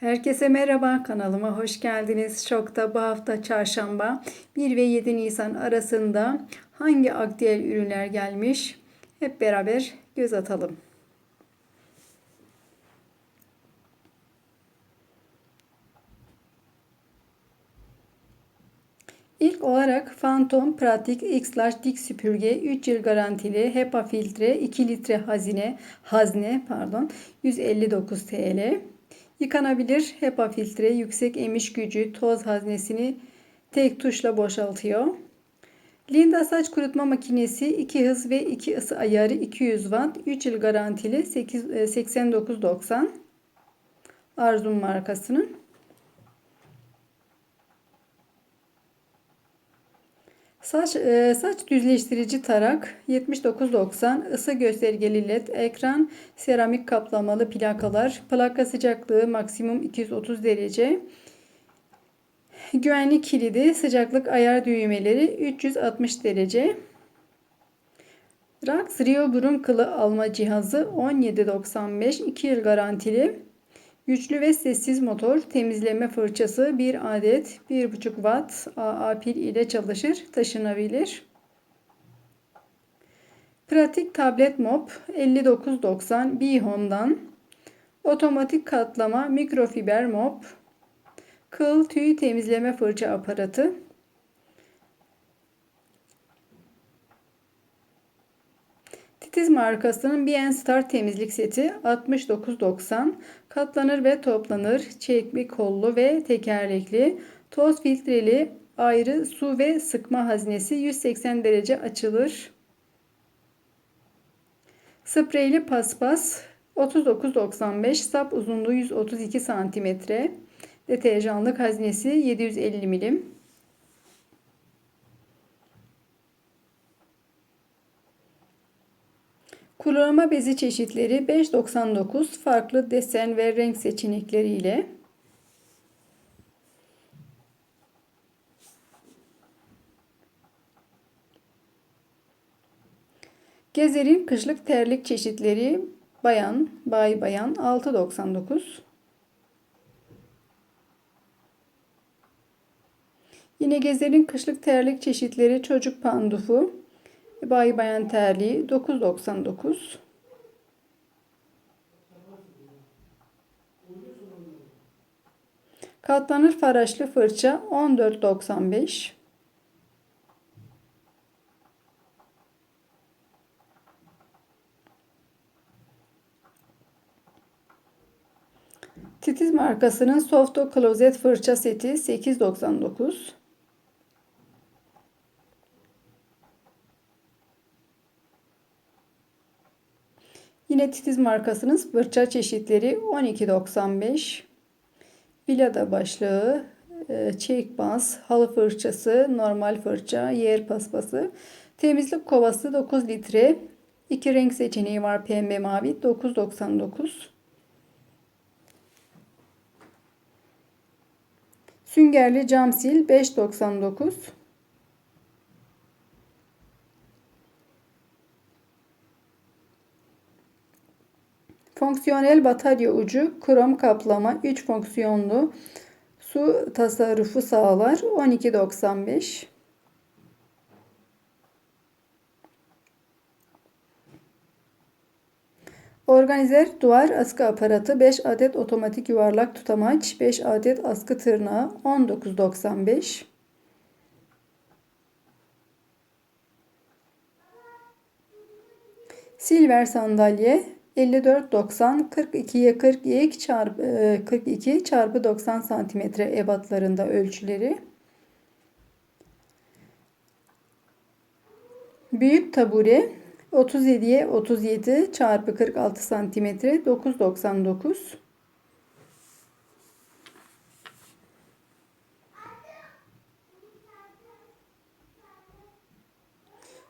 Herkese merhaba kanalıma hoş geldiniz. Şokta bu hafta çarşamba 1 ve 7 Nisan arasında hangi aktüel ürünler gelmiş hep beraber göz atalım. İlk olarak Phantom Pratik X-Large dik süpürge 3 yıl garantili HEPA filtre 2 litre hazine hazne pardon 159 TL. Yıkanabilir HEPA filtre yüksek emiş gücü toz haznesini tek tuşla boşaltıyor. Linda saç kurutma makinesi 2 hız ve 2 ısı ayarı 200 watt 3 yıl garantili 8, 89.90 Arzum markasının. Saç, e, saç düzleştirici tarak 79.90 ısı göstergeli led ekran seramik kaplamalı plakalar plaka sıcaklığı maksimum 230 derece güvenlik kilidi sıcaklık ayar düğmeleri 360 derece Rax Rio burun kılı alma cihazı 17.95 2 yıl garantili Güçlü ve sessiz motor temizleme fırçası 1 adet 1.5 watt AA pil ile çalışır taşınabilir. Pratik tablet mop 59.90 Bihon'dan otomatik katlama mikrofiber mop. Kıl tüy temizleme fırça aparatı Titiz markasının BN Star temizlik seti 69.90 katlanır ve toplanır çekmi kollu ve tekerlekli toz filtreli ayrı su ve sıkma haznesi 180 derece açılır. Spreyli paspas 39.95 sap uzunluğu 132 cm deterjanlık haznesi 750 milim. Kullanma bezi çeşitleri 5.99 farklı desen ve renk seçenekleriyle Gezer'in kışlık terlik çeşitleri bayan, bay bayan 6.99 Yine Gezer'in kışlık terlik çeşitleri çocuk pandufu Bay bayan terliği 9.99. Katlanır faraşlı fırça 14.95. Titiz markasının Softo Closet fırça seti 8.99. Yine titiz markasının fırça çeşitleri 12.95. Vilada başlığı, e, çek bas, halı fırçası, normal fırça, yer paspası, temizlik kovası 9 litre. İki renk seçeneği var pembe mavi 9.99. Süngerli cam sil 5.99. Fonksiyonel batarya ucu krom kaplama 3 fonksiyonlu su tasarrufu sağlar. 12.95 Organizer duvar askı aparatı 5 adet otomatik yuvarlak tutamaç 5 adet askı tırnağı 19.95 Silver sandalye 54.90 42'ye 42 çarpı 42 çarpı 90 santimetre ebatlarında ölçüleri. Büyük tabure 37'ye 37 çarpı 46 santimetre 9.99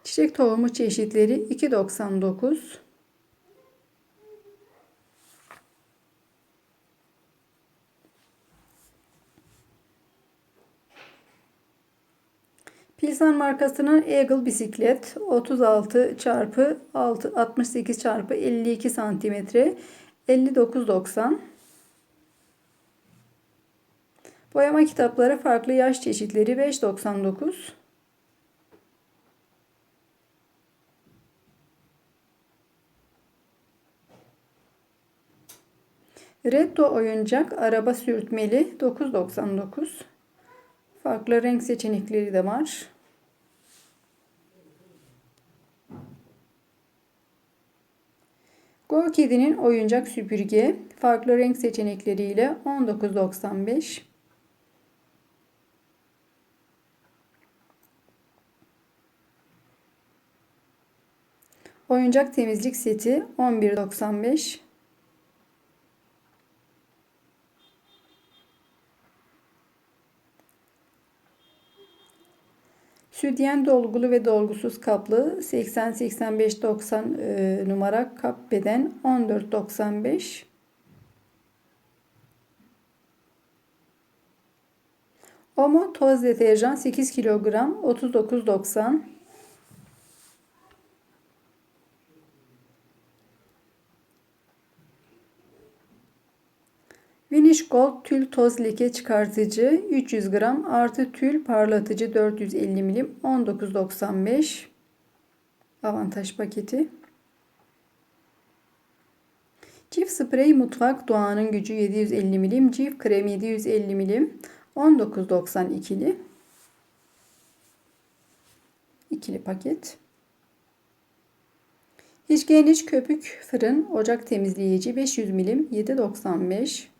Çiçek tohumu çeşitleri 2.99 Pilsan markasının Eagle bisiklet 36 çarpı 6 68 çarpı 52 santimetre 59.90 Boyama kitapları farklı yaş çeşitleri 5.99. Reddo oyuncak araba sürtmeli 9.99. Farklı renk seçenekleri de var. Kedi'nin oyuncak süpürge farklı renk seçenekleriyle 19.95. Oyuncak temizlik seti 11.95. Südyen dolgulu ve dolgusuz kaplı 80 85 90 e, numara kap beden 14 95 Omo toz deterjan 8 kilogram 39.90 Vinish Gold tül toz leke çıkartıcı 300 gram. Artı tül parlatıcı 450 milim. 19.95 avantaj paketi. Cif sprey mutfak doğanın gücü 750 milim. Cif krem 750 milim. 19.92'li ikili paket. Hijyeniç köpük fırın ocak temizleyici 500 milim. 7.95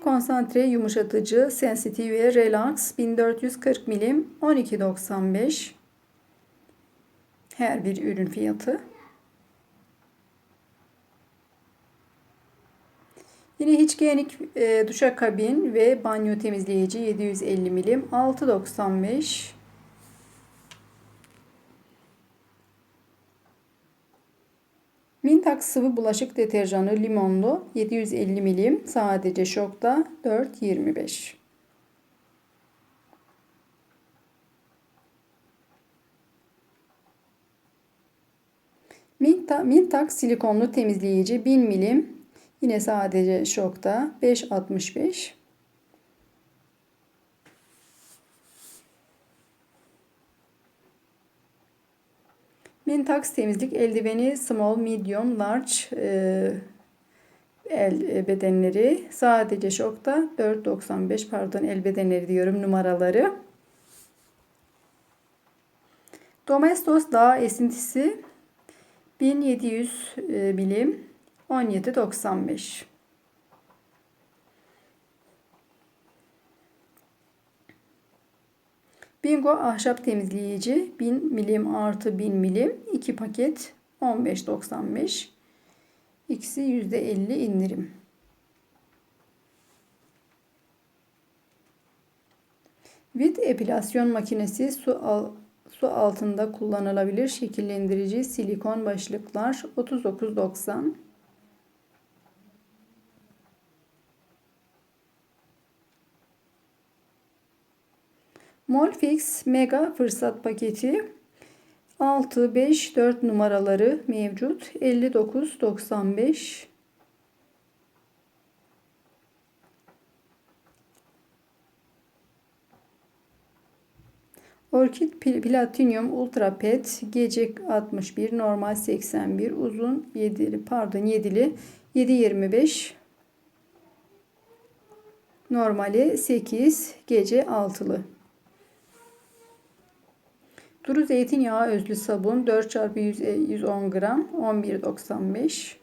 konsantre yumuşatıcı Sensitive Relax 1440 milim 12.95 her bir ürün fiyatı. Yine hijyenik e, duşakabin ve banyo temizleyici 750 milim 6.95 Mintak sıvı bulaşık deterjanı limonlu 750 milim sadece şokta 4.25. Mintak, Mintak silikonlu temizleyici 1000 milim yine sadece şokta 5.65. Mintax temizlik eldiveni small, medium, large e, el bedenleri sadece şokta 4.95 pardon el bedenleri diyorum numaraları. Domestos dağ esintisi 1700 e, bilim 17.95 Bingo ahşap temizleyici 1000 milim artı 1000 milim 2 paket 15.95 İkisi %50 indirim. Vid epilasyon makinesi su, al, su altında kullanılabilir şekillendirici silikon başlıklar 39.90 Molfix Mega fırsat paketi. 6 5 4 numaraları mevcut. 59.95 Orkid Platinum Ultra Pet. Gece 61 normal 81 uzun 7'li pardon 7'li 7.25 normali 8 gece 6'lı Duru zeytinyağı özlü sabun 4 çarpı 110 gram 11.95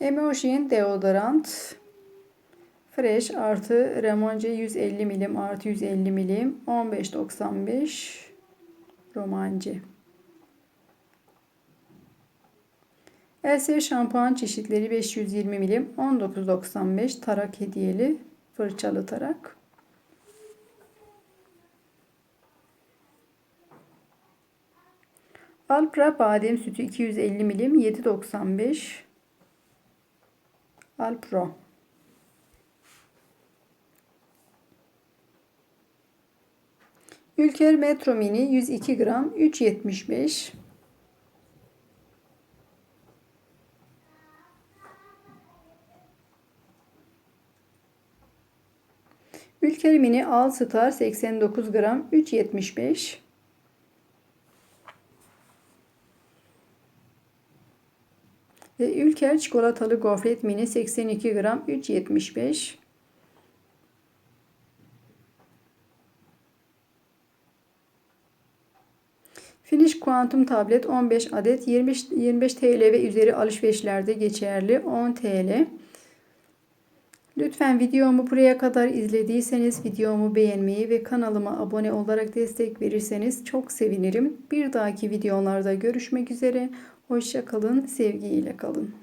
Emotion deodorant. Fresh artı Remonce 150 milim artı 150 milim 15.95 Romance Elsevier şampuan çeşitleri 520 milim 19.95 tarak hediyeli fırçalı tarak. Alpra badem sütü 250 milim 7.95 Alpro. Ülker Metro Mini 102 gram 3.75. Ülker Mini All Star 89 gram 3.75. Ve Ülker çikolatalı gofret mini 82 gram 3.75. Finish Quantum tablet 15 adet 25, 25 TL ve üzeri alışverişlerde geçerli 10 TL. Lütfen videomu buraya kadar izlediyseniz videomu beğenmeyi ve kanalıma abone olarak destek verirseniz çok sevinirim. Bir dahaki videolarda görüşmek üzere. Hoşça kalın, sevgiyle kalın.